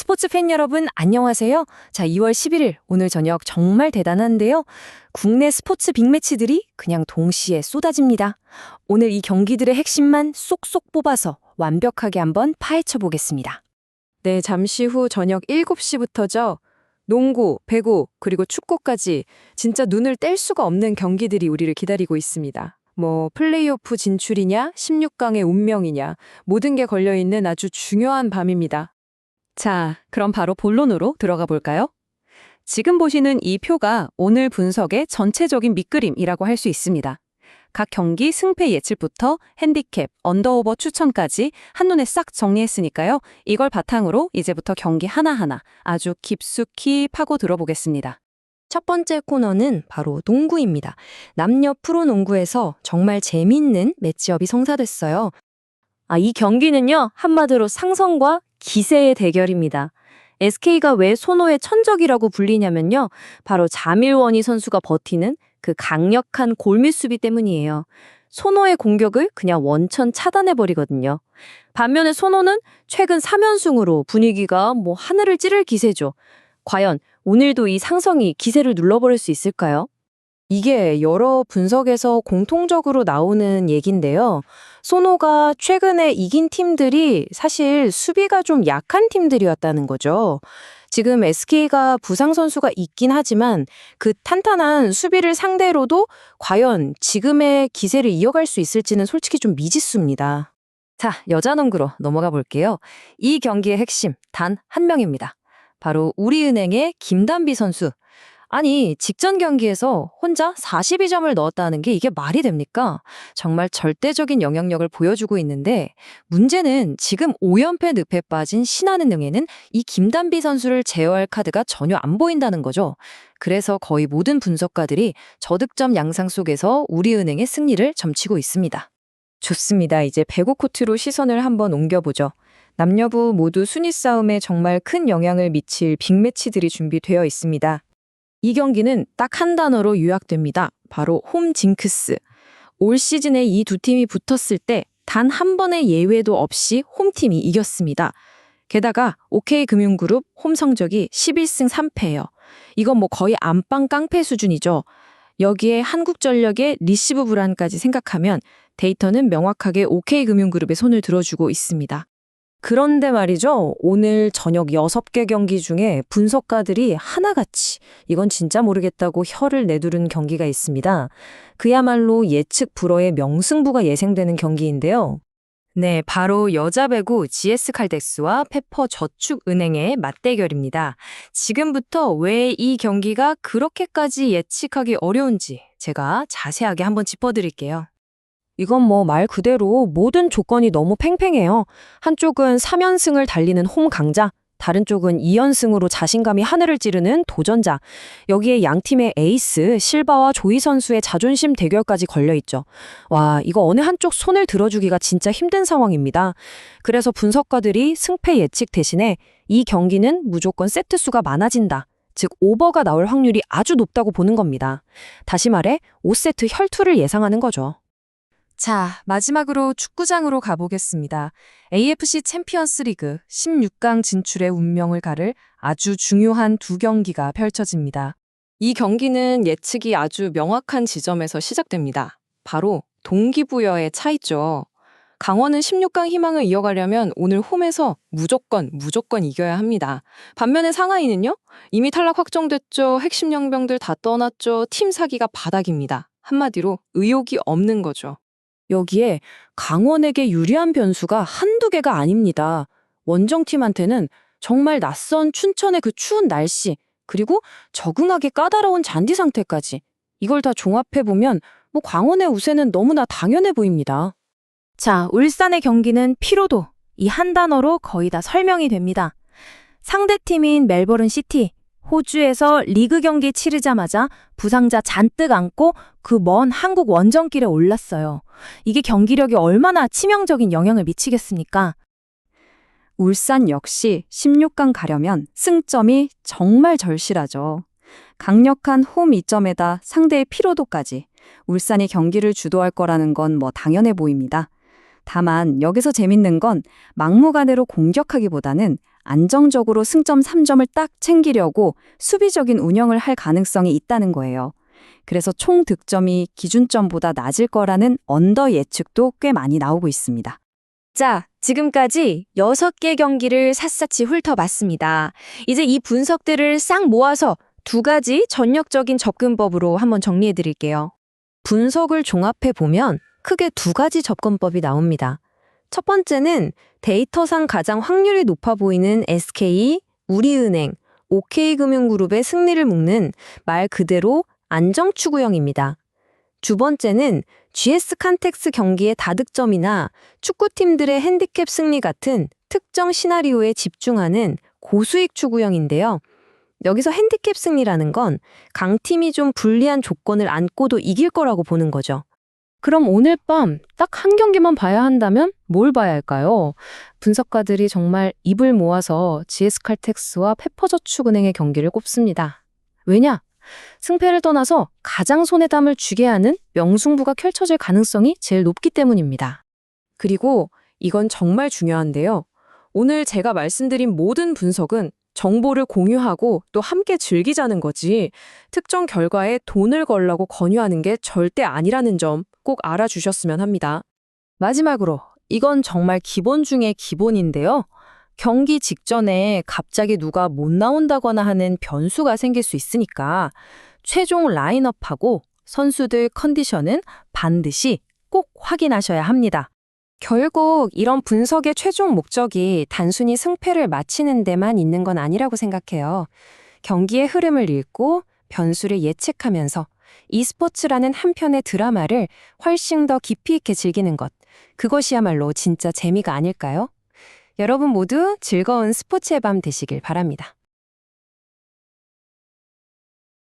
스포츠 팬 여러분 안녕하세요. 자, 2월 11일 오늘 저녁 정말 대단한데요. 국내 스포츠 빅매치들이 그냥 동시에 쏟아집니다. 오늘 이 경기들의 핵심만 쏙쏙 뽑아서 완벽하게 한번 파헤쳐 보겠습니다. 네, 잠시 후 저녁 7시부터죠. 농구, 배구, 그리고 축구까지 진짜 눈을 뗄 수가 없는 경기들이 우리를 기다리고 있습니다. 뭐 플레이오프 진출이냐, 16강의 운명이냐, 모든 게 걸려 있는 아주 중요한 밤입니다. 자, 그럼 바로 본론으로 들어가 볼까요? 지금 보시는 이 표가 오늘 분석의 전체적인 밑그림이라고 할 수 있습니다. 각 경기 승패 예측부터 핸디캡, 언더오버 추천까지 한눈에 싹 정리했으니까요. 이걸 바탕으로 이제부터 경기 하나하나 아주 깊숙이 파고 들어보겠습니다. 첫 번째 코너는 바로 농구입니다. 남녀 프로 농구에서 정말 재밌는 매치업이 성사됐어요. 아, 이 경기는요, 한마디로 상성과 기세의 대결입니다. SK가 왜 손호의 천적이라고 불리냐면요, 바로 자밀원희 선수가 버티는 그 강력한 골밑 수비 때문이에요. 손호의 공격을 그냥 원천 차단해버리거든요. 반면에 손호는 최근 3연승으로 분위기가 뭐 하늘을 찌를 기세죠. 과연 오늘도 이 상성이 기세를 눌러버릴 수 있을까요? 이게 여러 분석에서 공통적으로 나오는 얘긴데요. 소노가 최근에 이긴 팀들이 사실 수비가 좀 약한 팀들이었다는 거죠. 지금 SK가 부상 선수가 있긴 하지만 그 탄탄한 수비를 상대로도 과연 지금의 기세를 이어갈 수 있을지는 솔직히 좀 미지수입니다. 자, 여자 농구로 넘어가 볼게요. 이 경기의 핵심 단 한 명입니다. 바로 우리은행의 김단비 선수. 아니, 직전 경기에서 혼자 42점을 넣었다는 게 이게 말이 됩니까? 정말 절대적인 영향력을 보여주고 있는데 문제는 지금 5연패 늪에 빠진 신한은행에는 이 김단비 선수를 제어할 카드가 전혀 안 보인다는 거죠. 그래서 거의 모든 분석가들이 저득점 양상 속에서 우리은행의 승리를 점치고 있습니다. 좋습니다. 이제 배구 코트로 시선을 한번 옮겨보죠. 남녀부 모두 순위 싸움에 정말 큰 영향을 미칠 빅매치들이 준비되어 있습니다. 이 경기는 딱 한 단어로 요약됩니다. 바로 홈 징크스. 올 시즌에 이 두 팀이 붙었을 때 단 한 번의 예외도 없이 홈팀이 이겼습니다. 게다가 OK금융그룹 홈 성적이 11승 3패예요. 이건 뭐 거의 안방 깡패 수준이죠. 여기에 한국전력의 리시브 불안까지 생각하면 데이터는 명확하게 OK금융그룹의 손을 들어주고 있습니다. 그런데 말이죠. 오늘 저녁 6개 경기 중에 분석가들이 하나같이 이건 진짜 모르겠다고 혀를 내두른 경기가 있습니다. 그야말로 예측 불허의 명승부가 예상되는 경기인데요. 네, 바로 여자 배구 GS 칼덱스와 페퍼 저축은행의 맞대결입니다. 지금부터 왜 이 경기가 그렇게까지 예측하기 어려운지 제가 자세하게 한번 짚어드릴게요. 이건 뭐 말 그대로 모든 조건이 너무 팽팽해요. 한쪽은 3연승을 달리는 홈 강자, 다른 쪽은 2연승으로 자신감이 하늘을 찌르는 도전자. 여기에 양 팀의 에이스 실바와 조이 선수의 자존심 대결까지 걸려 있죠. 와, 이거 어느 한쪽 손을 들어주기가 진짜 힘든 상황입니다. 그래서 분석가들이 승패 예측 대신에 이 경기는 무조건 세트 수가 많아진다. 즉 오버가 나올 확률이 아주 높다고 보는 겁니다. 다시 말해 5세트 혈투를 예상하는 거죠. 자, 마지막으로 축구장으로 가보겠습니다. AFC 챔피언스 리그 16강 진출의 운명을 가를 아주 중요한 두 경기가 펼쳐집니다. 이 경기는 예측이 아주 명확한 지점에서 시작됩니다. 바로 동기부여의 차이죠. 강원은 16강 희망을 이어가려면 오늘 홈에서 무조건 무조건 이겨야 합니다. 반면에 상하이는요? 이미 탈락 확정됐죠. 핵심 영병들 다 떠났죠. 팀 사기가 바닥입니다. 한마디로 의욕이 없는 거죠. 여기에 강원에게 유리한 변수가 한두 개가 아닙니다. 원정팀한테는 정말 낯선 춘천의 그 추운 날씨, 그리고 적응하기 까다로운 잔디 상태까지. 이걸 다 종합해보면 뭐 광원의 우세는 너무나 당연해 보입니다. 자, 울산의 경기는 피로도. 이 한 단어로 거의 다 설명이 됩니다. 상대팀인 멜버른 시티. 호주에서 리그 경기 치르자마자 부상자 잔뜩 안고 그 먼 한국 원정길에 올랐어요. 이게 경기력이 얼마나 치명적인 영향을 미치겠습니까? 울산 역시 16강 가려면 승점이 정말 절실하죠. 강력한 홈 이점에다 상대의 피로도까지 울산이 경기를 주도할 거라는 건 뭐 당연해 보입니다. 다만 여기서 재밌는 건 막무가내로 공격하기보다는 안정적으로 승점 3점을 딱 챙기려고 수비적인 운영을 할 가능성이 있다는 거예요. 그래서 총 득점이 기준점보다 낮을 거라는 언더 예측도 꽤 많이 나오고 있습니다. 자, 지금까지 6개 경기를 샅샅이 훑어봤습니다. 이제 이 분석들을 싹 모아서 두 가지 전략적인 접근법으로 한번 정리해 드릴게요. 분석을 종합해 보면 크게 두 가지 접근법이 나옵니다. 첫 번째는 데이터상 가장 확률이 높아 보이는 SK, 우리은행, OK금융그룹의 승리를 묶는 말 그대로 안정 추구형입니다. 두 번째는 GS 칸텍스 경기의 다득점이나 축구팀들의 핸디캡 승리 같은 특정 시나리오에 집중하는 고수익 추구형인데요. 여기서 핸디캡 승리라는 건 강팀이 좀 불리한 조건을 안고도 이길 거라고 보는 거죠. 그럼 오늘 밤 딱 한 경기만 봐야 한다면 뭘 봐야 할까요? 분석가들이 정말 입을 모아서 GS칼텍스와 페퍼저축은행의 경기를 꼽습니다. 왜냐? 승패를 떠나서 가장 손해담을 주게 하는 명승부가 펼쳐질 가능성이 제일 높기 때문입니다. 그리고 이건 정말 중요한데요. 오늘 제가 말씀드린 모든 분석은 정보를 공유하고 또 함께 즐기자는 거지 특정 결과에 돈을 걸라고 권유하는 게 절대 아니라는 점 꼭 알아주셨으면 합니다. 마지막으로 이건 정말 기본 중에 기본인데요. 경기 직전에 갑자기 누가 못 나온다거나 하는 변수가 생길 수 있으니까 최종 라인업하고 선수들 컨디션은 반드시 꼭 확인하셔야 합니다. 결국 이런 분석의 최종 목적이 단순히 승패를 맞히는 데만 있는 건 아니라고 생각해요. 경기의 흐름을 읽고 변수를 예측하면서 e스포츠라는 한 편의 드라마를 훨씬 더 깊이 있게 즐기는 것. 그것이야말로 진짜 재미가 아닐까요? 여러분 모두 즐거운 스포츠의 밤 되시길 바랍니다.